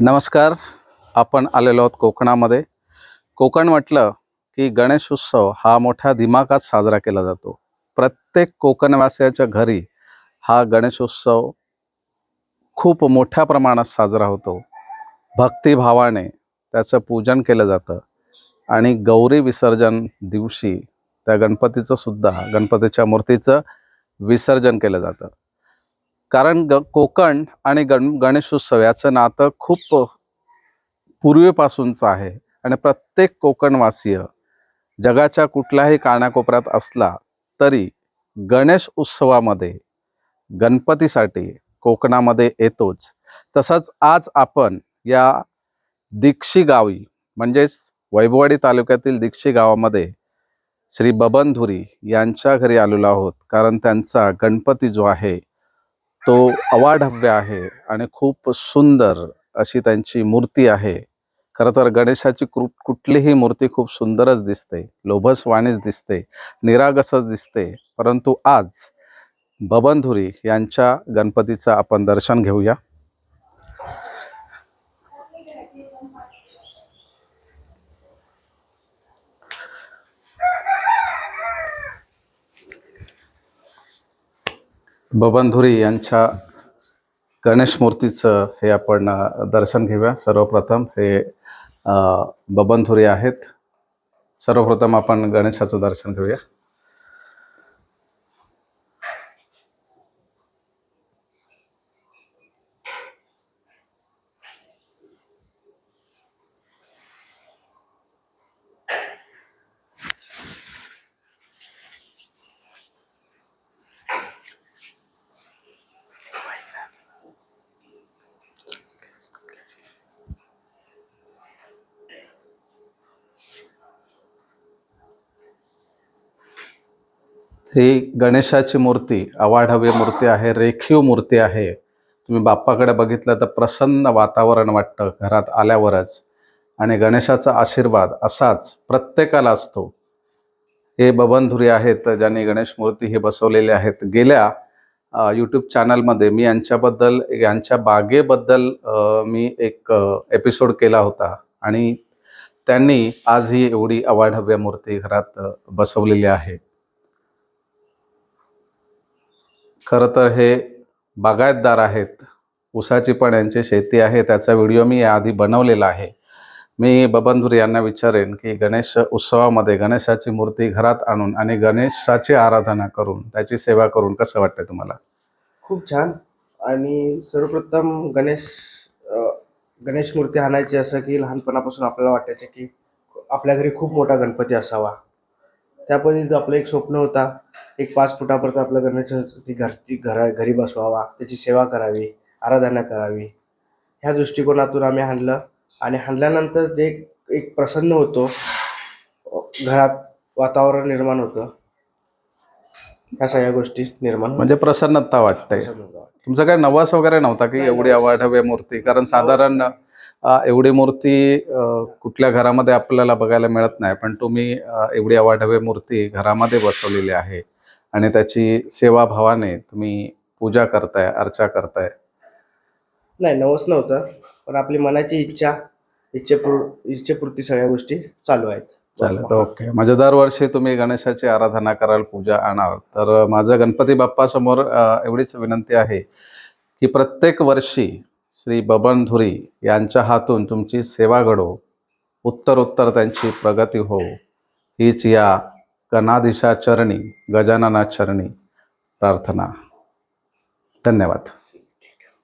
नमस्कार आपण आलेलो आहोत कोकणामध्ये. कोकण म्हटलं की गणेश उत्सव हा मोठ्या दिमागात साजरा केला जातो. प्रत्येक कोकणवासियाच्या घरी हा गणेश उत्सव खूप मोठ्या प्रमाणात साजरा होतो. भक्तिभावाने त्याचं पूजन केलं जातं आणि गौरी विसर्जन दिवशी त्या गणपतीचं सुद्धा गणपतीच्या मूर्तीचं विसर्जन केलं जातं. कारण ग कोकण आणि गण गणेशोत्सव याचं नातं खूप पूर्वीपासूनचं आहे. आणि प्रत्येक कोकणवासीय जगाच्या कुठल्याही कानाकोपऱ्यात असला तरी गणेश उत्सवामध्ये गणपतीसाठी कोकणामध्ये येतोच. तसंच आज आपण या दीक्षी गावी म्हणजेच वैभववाडी तालुक्यातील दीक्षी गावामध्ये श्री बबनधुरी यांच्या घरी आलेलो आहोत. कारण त्यांचा गणपती जो आहे तो अवाढव्य आहे आणि खूप सुंदर अशी त्यांची मूर्ती आहे. खरं तर गणेशाची कृ कुठलीही मूर्ती खूप सुंदरच दिसते. लोभस वाणीच दिसते. निरागसच दिसते. परंतु आज बबनधुरी यांच्या गणपतीचं आपण दर्शन घेऊया. बबनधुरी यांच्या गणेश मूर्तीचं हे आपण दर्शन घेऊया. सर्वप्रथम हे बबन बबनधुरी आहेत. सर्वप्रथम आपण गणेशाचं दर्शन घेऊया. ही गणेशाची मूर्ती अवाढव्य मूर्ती आहे रेखीव मूर्ती आहे. तुम्ही बाप्पाकडे बघितलं तर प्रसन्न वातावरण वाटतं घरात आल्यावरच. आणि गणेशाचा आशीर्वाद असाच प्रत्येकाला असतो. हे बबनधुरी आहेत ज्यांनी गणेश मूर्ती हे बसवलेले आहेत. गेल्या यूट्यूब चॅनलमध्ये मी यांच्याबद्दल यांच्या बागेबद्दल मी एक एपिसोड केला होता. आणि त्यांनी आज ही एवढी अवाढव्य मूर्ती घरात बसवलेली आहे. खरं तर हे बागायतदार आहेत. ऊसाची पण यांची शेती आहे. त्याचा व्हिडिओ मी याआधी बनवलेला आहे. मी बबनधुर यांना विचारेन की गणेश उत्सवामध्ये गणेशाची मूर्ती घरात आणून आणि गणेशाची आराधना करून त्याची सेवा करून कसं वाटतं तुम्हाला? खूप छान. आणि सर्वप्रथम गणेश गणेश मूर्ती आणायची असं की लहानपणापासून आपल्याला वाटायचं की आपल्या घरी खूप मोठा गणपती असावा. त्या पद्धतीचं आपलं एक स्वप्न होता एक पाच फुटापर्यंत आपलं गणेश घरची घरा घरी बसवावा त्याची सेवा करावी आराधना करावी ह्या दृष्टिकोनातून आम्ही आणलं आणि आणल्यानंतर जे एक- एक प्रसन्न होतो घरात वातावरण निर्माण होतं ह्या सगळ्या गोष्टी निर्माण. म्हणजे प्रसन्नता वाटते. तुमचा काय नवस वगैरे नव्हता की एवढी. अवाढव्य मूर्ती कारण साधारण एवढी मूर्ती कुठल्या घरामध्ये आपल्याला बघायला मिळत नाही पण तुम्ही एवढी अवाढव्य मूर्ती घरामध्ये बसवलेली आहे आणि त्याची सेवाभावाने तुम्ही पूजा करताय अर्चा करताय. नाही नवस नव्हतं पण आपली मनाची इच्छा इच्छेपूर इच्छेपूर्ती सगळ्या गोष्टी चालू आहेत. चालेल ओके. म्हणजे दरवर्षी तुम्ही गणेशाची आराधना कराल पूजा आणाल तर माझं गणपती बाप्पासमोर एवढीच विनंती आहे की प्रत्येक वर्षी श्री बबन धुरी यांच्या हातून तुमची सेवा घडो. उत्तरोत्तर त्यांची प्रगती हो. हीच या कनादिशा चरणी गजानना चरणी प्रार्थना. धन्यवाद.